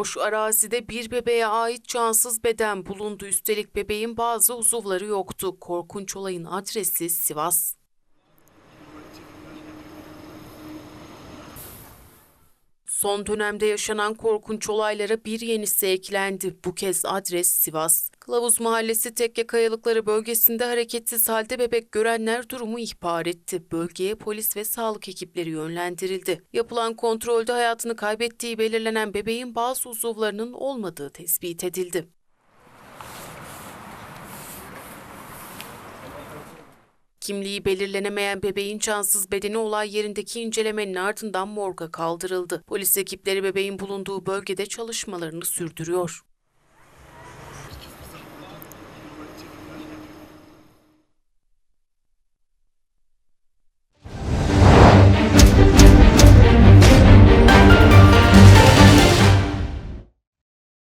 Boş arazide bir bebeğe ait cansız beden bulundu. Üstelik bebeğin bazı uzuvları yoktu. Korkunç olayın adresi Sivas. Son dönemde yaşanan korkunç olaylara bir yenisi eklendi. Bu kez adres Sivas. Kılavuz Mahallesi Tekke Kayalıkları bölgesinde hareketsiz halde bebek görenler durumu ihbar etti. Bölgeye polis ve sağlık ekipleri yönlendirildi. Yapılan kontrolde hayatını kaybettiği belirlenen bebeğin bazı uzuvlarının olmadığı tespit edildi. Kimliği belirlenemeyen bebeğin cansız bedeni olay yerindeki incelemenin ardından morga kaldırıldı. Polis ekipleri bebeğin bulunduğu bölgede çalışmalarını sürdürüyor.